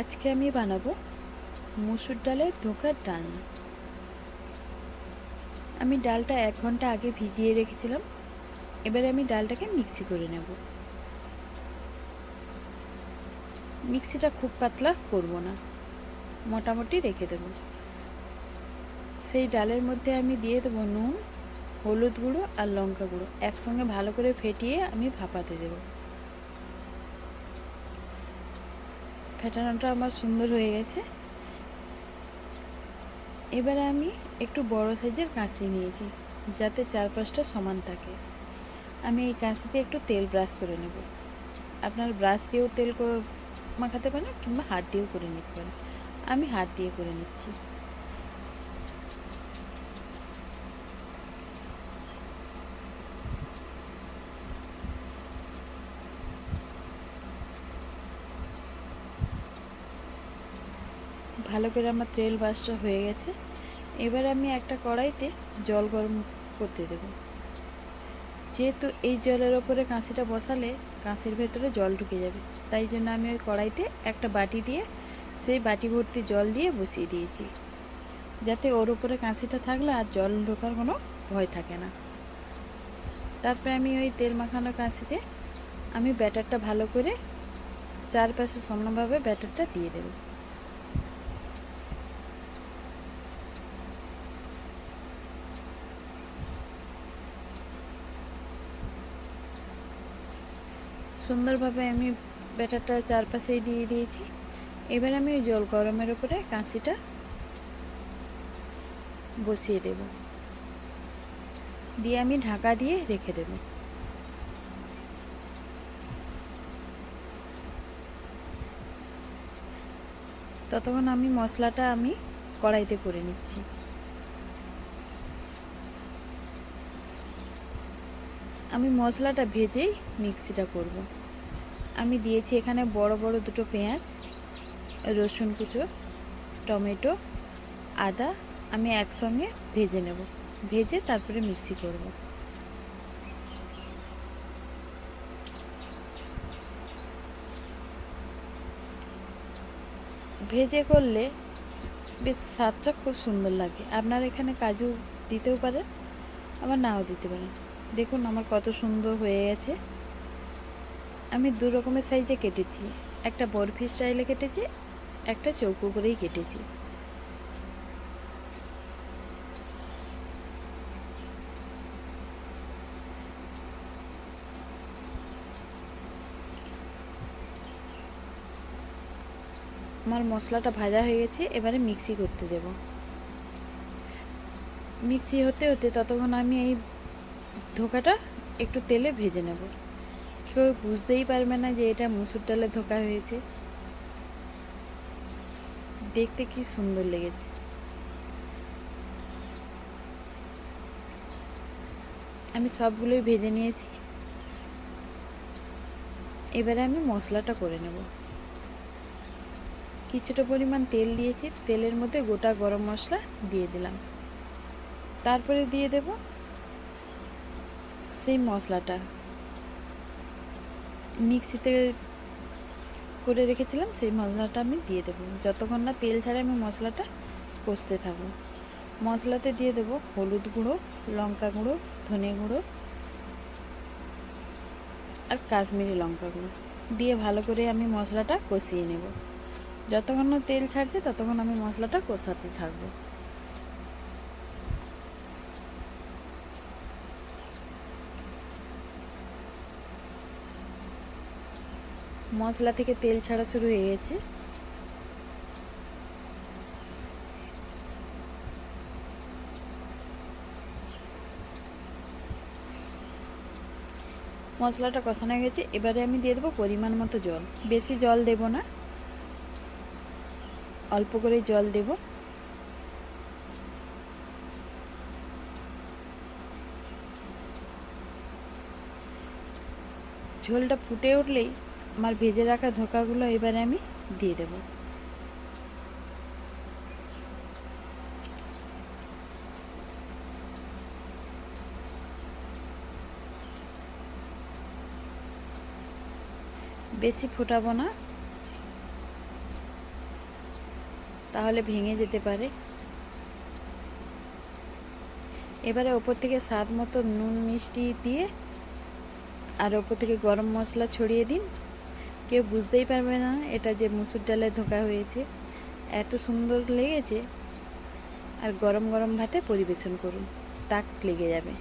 আজকে আমি বানাবো মুসুর ডালের ধোকার ডালনা। আমি ডালটা এক ঘণ্টা আগে ভিজিয়ে রেখেছিলাম। এবারে আমি ডালটাকে মিক্সি করে নেব। মিক্সিটা খুব পাতলা করব না, মোটামুটি রেখে দেব। সেই ডালের মধ্যে আমি দিয়ে দেবো নুন, হলুদ গুঁড়ো আর লঙ্কা গুঁড়ো। একসঙ্গে ভালো করে ফেটিয়ে আমি ভাপাতে দেবো। ফেটানোটা আমার সুন্দর হয়ে গেছে। এবারে আমি একটু বড় সাইজের কাঁচি নিয়েছি, যাতে চারপাশটা সমান থাকে। আমি এই কাঁচিতে একটু তেল ব্রাশ করে নেব। আপনার ব্রাশ দিয়েও তেল মাখাতে পারেন কিংবা হাত দিয়েও করে নিতে পারেন। আমি হাত দিয়ে করে নিচ্ছি। ভালো করে আমার তেল বাসটা হয়ে গেছে। এবার আমি একটা কড়াইতে জল গরম করতে দেব। যেহেতু এই জলের ওপরে কাঁচিটা বসালে কাঁচির ভেতরে জল ঢুকে যাবে, তাই জন্য আমি ওই কড়াইতে একটা বাটি দিয়ে সেই বাটি ভর্তি জল দিয়ে বসিয়ে দিয়েছি। যাতে ওর উপরে কাঁচিটা থাকলে আর জল ঢোকার কোনো ভয় থাকে না। তারপরে আমি ওই তেল মাখানো কাঁচিতে আমি ব্যাটারটা ভালো করে চারপাশে সমানভাবে ব্যাটারটা দিয়ে দেবো। সুন্দরভাবে আমি ব্যাটারটা চারপাশেই দিয়ে দিয়েছি। এবার আমি জল গরমের উপরে কাঁচিটা বসিয়ে দেব। দিয়ে আমি ঢাকা দিয়ে রেখে দেব। ততক্ষণ আমি মশলাটা আমি কড়াইতে করে নিচ্ছি। আমি মশলাটা ভেজেই মিক্সিটা করব। আমি দিয়েছি এখানে বড় বড় দুটো পেঁয়াজ, রসুন কুচো, টমেটো, আদা। আমি একসঙ্গে ভেজে নেব। ভেজে তারপরে মিক্সি করব। ভেজে করলে বেশ স্বাদটা খুব সুন্দর লাগে। আপনার এখানে কাজু দিতেও পারেন, আবার নাও দিতে পারেন। দেখুন আমার কত সুন্দর হয়ে গেছে। আমি দু রকমের সাইজে কেটেছি। একটা বরফি স্টাইলে কেটেছি, একটা চৌকো করেই কেটেছি। আমার মশলাটা ভাজা হয়ে গেছে, এবারে মিক্সি করতে দেব। মিক্সি হতে হতে ততক্ষণ আমি এই ধোকাটা একটু তেলে ভেজে নেব। কেউ বুঝতেই পারবে না যে এটা মুসুর ডালে ধোকা হয়েছে। দেখতে কি সুন্দর লেগেছে। আমি সবগুলোই ভেজে নিয়েছি। এবারে আমি মশলাটা করে নেব। কিছুটা পরিমাণ তেল দিয়েছি। তেলের মধ্যে গোটা গরম মশলা দিয়ে দিলাম। তারপরে দিয়ে দেব সেই মশলাটা। মিক্সিতে করে রেখেছিলাম, সেই মশলাটা আমি দিয়ে দেবো। যতক্ষণ না তেল ছাড়া আমি মশলাটা কষতে থাকব। মশলাতে দিয়ে দেবো হলুদ গুঁড়ো, লঙ্কা গুঁড়ো, ধনে গুঁড়ো আর কাশ্মীরি লঙ্কা গুঁড়ো। দিয়ে ভালো করে আমি মশলাটা কষিয়ে নেব। যতক্ষণ না তেল ছাড়ছে, ততক্ষণ আমি মশলাটা কষাতে থাকব। মশলা থেকে তেল ছাড়া শুরু হয়ে গেছে। মশলাটা কষানো হয়ে গেছে। এবারে আমি দিয়ে দেবো পরিমাণ মতো জল। বেশি জল দেব না। অল্প করে জল দেব। ঝোলটা ফুটে উঠলেই আমার ভেজে রাখা ধোকাগুলো এবারে আমি দিয়ে দেব। বেশি ফোটাবো না। তাহলে ভেঙে যেতে পারে। এবারে ওপর থেকে স্বাদ মতো নুন, মিষ্টি দিয়ে আর ওপর থেকে গরম মশলা ছড়িয়ে দিন। কেউ বুঝতেই পারবে না এটা যে মুসুর ডালে ধোকা হয়েছে। এত সুন্দর লেগেছে। আর গরম গরম ভাতে পরিবেশন করুন, তাক লেগে যাবে।